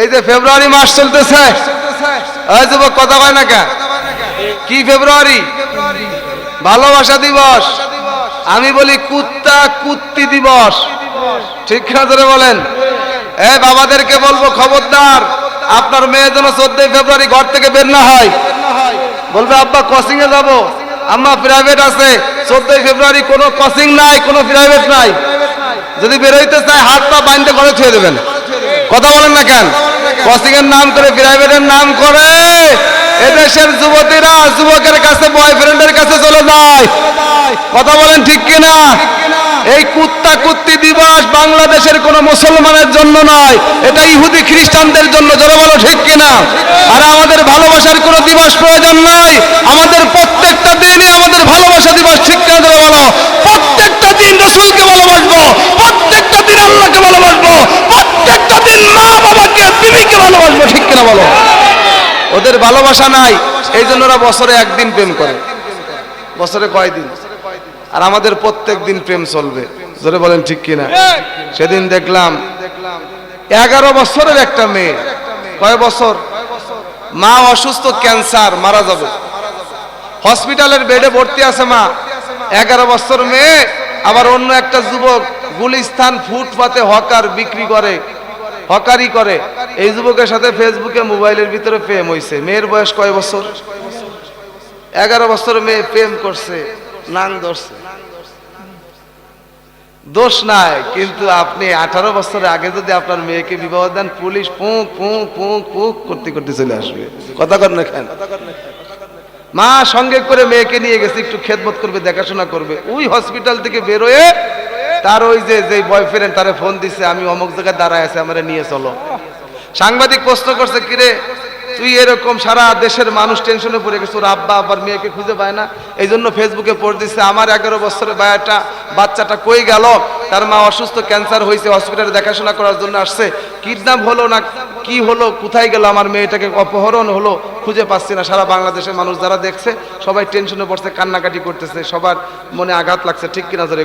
এই যে ফেব্রুয়ারি মাস চলতেছে। কথা কয় না কেন কি ফেব্রুয়ারি? ভালোবাসা দিবস। আমি বলি কুত্তা কুত্তি দিবস। ঠিক না ধরে বলেন? এ বাবাদেরকে বলব, খবরদার, আপনার মেয়ে যেন চোদ্দই ফেব্রুয়ারি ঘর থেকে বের না হয়। বলবে, আব্বা কোচিং এ যাব। আম্মা প্রাইভেট আছে। চোদ্দই ফেব্রুয়ারি কোনো কোচিং নাই, কোনো প্রাইভেট নাই। যদি বেরোইতে চায় হাত পা বাঁধতে ঘরে ছুঁয়ে দেবেন। কথা বলেন না কেন? কোচিং এর নাম করে, প্রাইভেটের নাম করে। এদেশের যুবতীরা যুবকের কাছে, বয়ফ্রেন্ডের কাছে চলে যায়। কথা বলেন ঠিক কিনা? এই কুত্তা কুত্তি দিবস বাংলাদেশের কোন মুসলমানের জন্য নয়, এটা ইহুদি খ্রিস্টানদের জন্য। জোরে বলো ঠিক কিনা? আর আমাদের ভালোবাসার কোনো দিবস প্রয়োজন নাই। আমাদের প্রত্যেকটা দিনই আমাদের ভালোবাসা দিবস ঠিক কিনা জোরে বলো? প্রত্যেকটা দিন রসুলকে ভালোবাসবো প্রত্যেকটা দিন আল্লাহকে ভালোবাসবো প্রত্যেকটা দিন মা বাবাকে বিবিকে ভালোবাসবো ঠিক কিনা বলো? ওদের ভালোবাসা নাই এই জন্য ওরা বছরে একদিন প্রেম করে। বছরে কয়দিন? আর আমাদের প্রত্যেক দিন প্রেম চলবে। জোরে বলেন ঠিক কিনা? সেদিন দেখলাম, এগারো বছরের একটা মেয়ে। কয় বছর? মা অসুস্থ, ক্যান্সার, মারা যাবে। হসপিটালের বেডে ভর্তি আছে মা। এগারো বছর মেয়ে, আবার অন্য একটা যুবক গুলিস্তান ফুটপাতে হকার বিক্রি করে। হকারি করে। এই যুবকের সাথে ফেসবুকে মোবাইলের ভিতরে প্রেম হইছে। মেয়ের বয়স কয় বছর? এগারো বছর মেয়ে প্রেম করছে, নাং ধরছে। দোষ নাই, কিন্তু আপনি আঠারো বছরের আগে যদি আপনার মেয়েকে বিবাহ দেন, পুলিশ পুঁক পুঁক পুঁক পুঁক করতে করতে চলে আসবে। কথা কর না কেন? মা সঙ্গে করে মেয়েকে নিয়ে গেছে, একটু খেদমত করবে, দেখাশোনা করবে। ওই হসপিটাল থেকে বেরোয় তার ওই যে যে বয়ফ্রেন্ড তারে ফোন দিছে, আমি অমুক জায়গায় দাঁড়ায় আছে, আমার নিয়ে চলো। সাংবাদিক প্রশ্ন করছে, কিরে, তুই এরকম সারা দেশের মানুষ টেনশনে পড়ে গেছে আব্বা আবার মেয়েকে খুঁজে পায় না? এই জন্য ফেসবুকে পোস্ট দিচ্ছে আমার এগারো বছরের বায়াটা বাচ্চাটা কই গেল? তার মা অসুস্থ ক্যান্সার হয়েছে হসপিটালে দেখাশোনা করার জন্য আসছে। কিডন্যাপ হলো না, কি হলো, কোথায় গেল? আমার মেয়েটাকে অপহরণ হলো, খুঁজে পাচ্ছি না। সারা বাংলাদেশের মানুষ যারা দেখছে, সবাই টেনশনে পড়ছে, কান্নাকাটি করতেছে, সবার মনে আঘাত লাগছে, ঠিক কিনা ধরে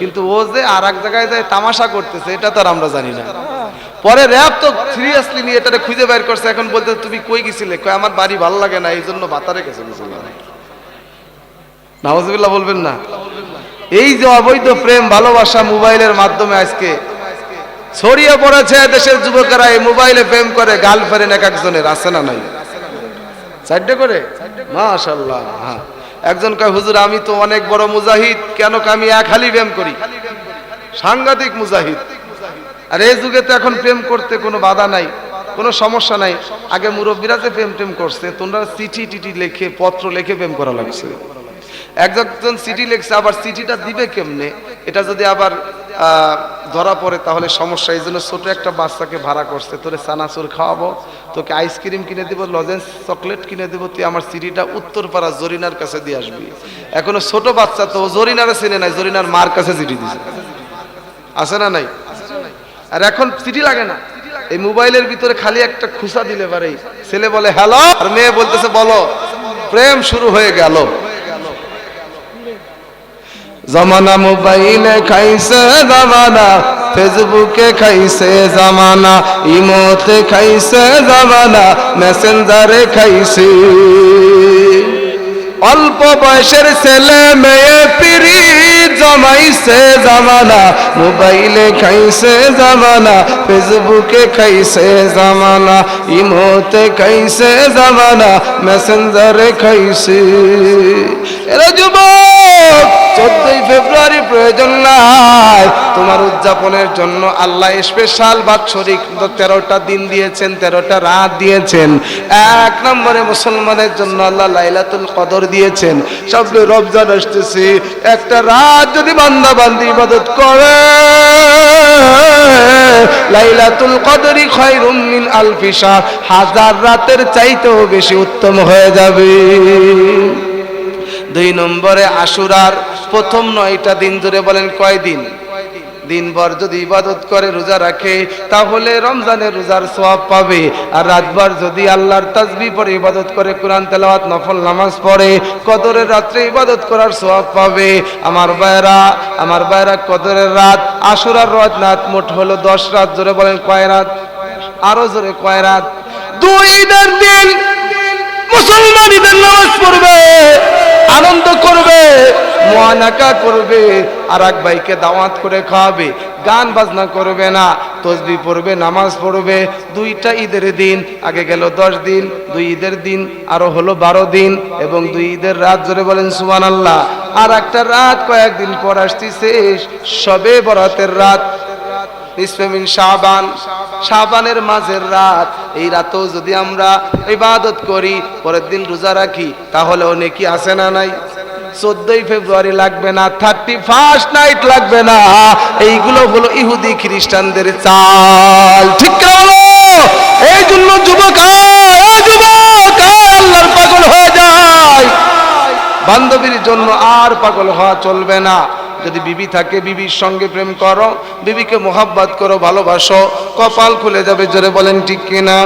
কিন্তু ও যে আর এক জায়গায় যায় তামাশা করতেছে, এটা তো আর আমরা জানি না। পরে র্যাব তো সিরিয়াসলি নিয়ে এটারে খুঁজে বের করছে, এখন বলতে তুমি কই গেছিলে? কই আমার বাড়ি ভালো লাগে না এই জন্য বাতারে গেছে নাওয়াজবিল্লাহ বলবেন না। এই যে অবৈধ প্রেম, ভালোবাসা মোবাইলের মাধ্যমে আজকে ছড়িয়ে পড়েছে দেশের যুবকেরা, এই মোবাইলে প্রেম করে গার্লফ্রেন্ড এক একজনের, আছে না নাই? চারটে করে? মাশাল্লাহ হ্যাঁ। একজন কয়, হুজুর, আমি তো অনেক বড় মুজাহিদ, কেন আমি এক হালি ব্যায়াম করি? সাংঘাতিক মুজাহিদ। আর এই যুগে তো এখন প্রেম করতে কোনো বাধা নাই, কোনো সমস্যা নাই। আগে মুরব্বীরা যে প্রেম টেম করছে, তোমরা চিঠি টিটি লিখে, পত্র লিখে প্রেম করা লাগছে। একজন চিঠি লেখছে, আবার চিঠিটা দিবে কেমনে? এটা যদি আবার ধরা পড়ে, তাহলে সমস্যা এই জন্য ছোট একটা বাচ্চাকে ভাড়া করছে। তোরে চানাচুর খাওয়াবো, তোকে আইসক্রিম কিনে দিব, লজেন্স চকলেট কিনে দিব, তুই আমার চিঠিটা উত্তরপাড়া জরিনার কাছে দিয়ে আসবি। এখনও ছোট বাচ্চা তো জরিনারে চিনে নাই, জরিনার মার কাছে চিঠি দিছে। আছে না নাই? আর এখন চিঠি লাগে না। এই মোবাইলের ভিতরে খালি একটা খুসা দিলে পারে। ছেলে বলে, হ্যালো? আর মেয়ে বলতেছে, বলো। প্রেম শুরু হয়ে গেল। জমানা মোবাইলে খাইছে জমানা ফেসবুকে খাইছে জামানা ইমোতে খাইছে জামানা মেসেঞ্জারে খাইছে। অল্প বয়সের ছেলে মেয়ে পিড়ি জমাইছে জামানা, মোবাইলে খাইছে জামানা, ফেসবুকে খাইছে জামানা, ইমোতে খাইছে জামানা, মেসেঞ্জারে খাইছে। এরা যুবক, চোদ্দই ফেব্রুয়ারি প্রয়োজন নাই তোমার উদযাপনের জন্য আল্লাহ স্পেশাল বাৎসরিক তেরোটা দিন দিয়েছেন, তেরোটা রাত দিয়েছেন। এক নম্বরে মুসলমানের জন্য আল্লাহ লাইলাতুল কদর দিয়েছেন। সবগুলো রমজান আসতেছে, একটা রাত যদি বান্দা বান্দি করে, লাইলাতুল কদরি খায়রুম মিন আলফি শাহ হাজার রাতের চাইতেও বেশি উত্তম হয়ে যাবে। দুই নম্বরে আশুরার প্রথম নয়টা দিন ধরে বলেন কয় দিন? দিনভর যদি ইবাদত করে, রোজা রাখে, তাহলে রমজানের রোজার সোয়াব পাবে। আর রাতভর যদি আল্লাহর তাজবি পরে ইবাদত করে, কোরআন তেলাওয়াত, নফল নামাজ পড়ে, কদরের রাত্রে ইবাদত করার সোয়াব পাবে। আমার বায়রা আমার বায়রা কদরের রাত, আশুরার রাত নাত মোট হলো দশ রাত। জোরে বলেন কয় রাত? আরও জোরে কয় রাত? দুই দিন মুসলমান ঈদের নামাজ পড়বে। মহানাকা করবে আর এক ভাইকে দাওয়াত করে খাওয়াবে, গান বাজনা করবে না, তসবি পড়বে, নামাজ পড়বে, দুইটা ঈদের দিন, আগে গেল দশ দিন, দুই ঈদের দিন, আরও হলো বারো দিন, এবং দুই ঈদের রাত জোরে বলেন সুমান আল্লাহ আর একটা রাত কয়েকদিন পর আসতেছে, সবে বরাতের রাত। নিসফেমিন শাবান, শাবানের মাঝের রাত। এই রাতেও যদি আমরা ইবাদত করি, পরের দিন রোজা রাখি তাহলে অনেক কি আছে না নাই? চোদ্দই ফেব্রুয়ারি লাগবে না, থার্টি ফার্স্ট নাইট লাগবে না। এইগুলো হলো ইহুদি খ্রিস্টানদের চাল। ঠিক এই জন্য যুবক যুবক আল্লাহর পাগল হয়ে যায়। বান্ধবীর জন্য আর পাগল হওয়া চলবে না। যদি বিবি থাকে, বিবির সঙ্গে প্রেম করো, বিবিকে মোহাব্বত করো, ভালোবাসো, কপাল খুলে যাবে, জোরে বলেন ঠিক কিনা?